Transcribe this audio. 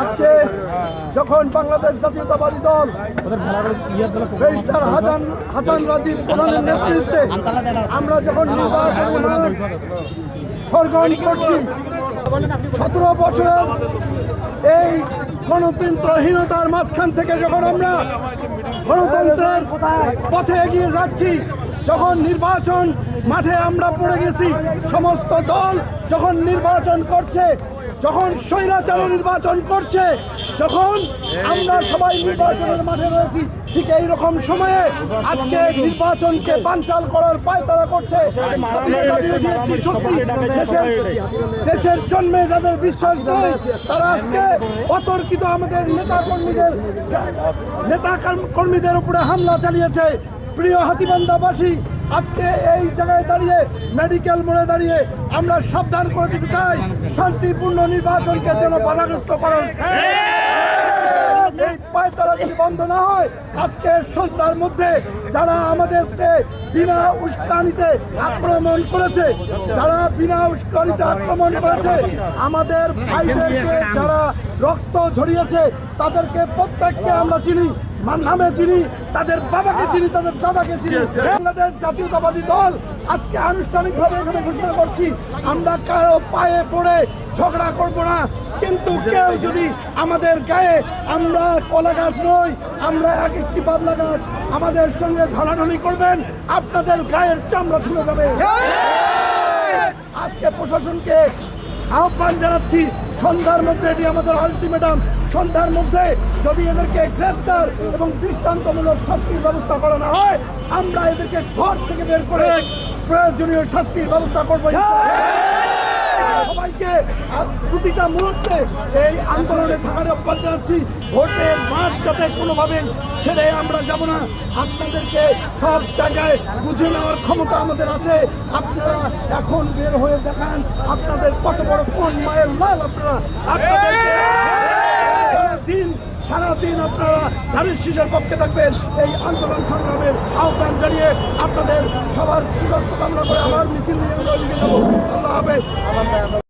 আজকে যখন বাংলাদেশ জাতীয়তাবাদী দল রেজিস্টার হাসান হাসান রাজীব প্রধানের নেতৃত্বে আমরা যখন সরগরম করছি, সতেরো বছরের এই গণতন্ত্রহীনতার মাঝখান থেকে যখন আমরা গণতন্ত্রের পথে এগিয়ে যাচ্ছি যখন নির্বাচন মাঠে আমরা পড়ে গেছি, সমস্ত দল যখন নির্বাচন করছে, যখন স্বৈরাচার নির্বাচন করছে, যখন আমরা সবাই নির্বাচনের মাঠে রয়েছি, ঠিক এই রকম সময়ে আজকে নির্বাচনকে বানচাল করার পায়তারা করছে। দেশের দেশের জন্মে যাদের বিশ্বাস নেই, তারা আজকে অতর্কিত আমাদের নেতা কর্মীদের নেতা কর্মীদের উপরে হামলা চালিয়েছে। প্রিয় হাতিবান্ধাবাসী, আজকে এই জায়গায় দাঁড়িয়ে মেডিকেল মোড়ে দাঁড়িয়ে আমরা সাবধান করে দিতে চাই। শান্তিপূর্ণ নির্বাচনকে যেন বাধাগ্রস্ত করেন। পায়তারা যদি বন্ধ না হয়, আজকে সন্ধ্যার মধ্যে যারা আমাদেরকে বিনা উস্কানিতে আক্রমণ করেছে, যারা বিনা উস্কানিতে আক্রমণ করেছে, আমাদের ভাইদেরকে যারা রক্ত ঝরিয়েছে, তাদেরকে প্রত্যেককে আমরা চিনি। নামে চিনি তাদের বাবাকে চিনি তাদের দাদাকে চিনি বাংলাদেশ জাতীয়তাবাদী দল আজকে আনুষ্ঠানিকভাবে এখানে ঘোষণা করছি আমরা কারও পায়ে পড়ে ঝগড়া করব না। কিন্তু কেউ যদি আমাদের গায়ে আমরা কলা গাছ নই আমরা এক একটি বাবলা গাছ আমাদের সঙ্গে ঢলাঢলি করবেন আপনাদের গায়ের চামড়া ছুঁড়ে যাবে। আজকে প্রশাসনকে আহ্বান জানাচ্ছি সন্ধ্যার মধ্যে এটি আমাদের আলটিমেটাম সন্ধ্যার মধ্যে যদি এদেরকে গ্রেপ্তার এবং দৃষ্টান্তমূলক শাস্তির ব্যবস্থা করা না হয় আমরা এদেরকে ঘর থেকে বের করে প্রয়োজনীয় শাস্তির ব্যবস্থা করব সবাইকে প্রতিটা মুহূর্তে এই আন্দোলনে থাকার অভ্যাস জানাচ্ছি। ভোটের মাঠ যাতে কোনোভাবেই ছেড়ে আমরা যাব না, আপনাদেরকে সব জায়গায় বুঝে নেওয়ার ক্ষমতা আমাদের আছে। আপনারা এখন বের হয়ে দেখান, আপনাদের কত বড় কোন মায়ের লাল আপনারা, আপনাদেরকে সারাদিন আপনারা ধানের শীষের পক্ষে থাকবেন। এই আন্দোলন সংগ্রামের আহ্বান জানিয়ে আপনাদের সবার সুস্বাস্থ্য কামনা করে আমার মিছিল নিয়ে আল্লাহ হাফেজ।